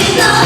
있어.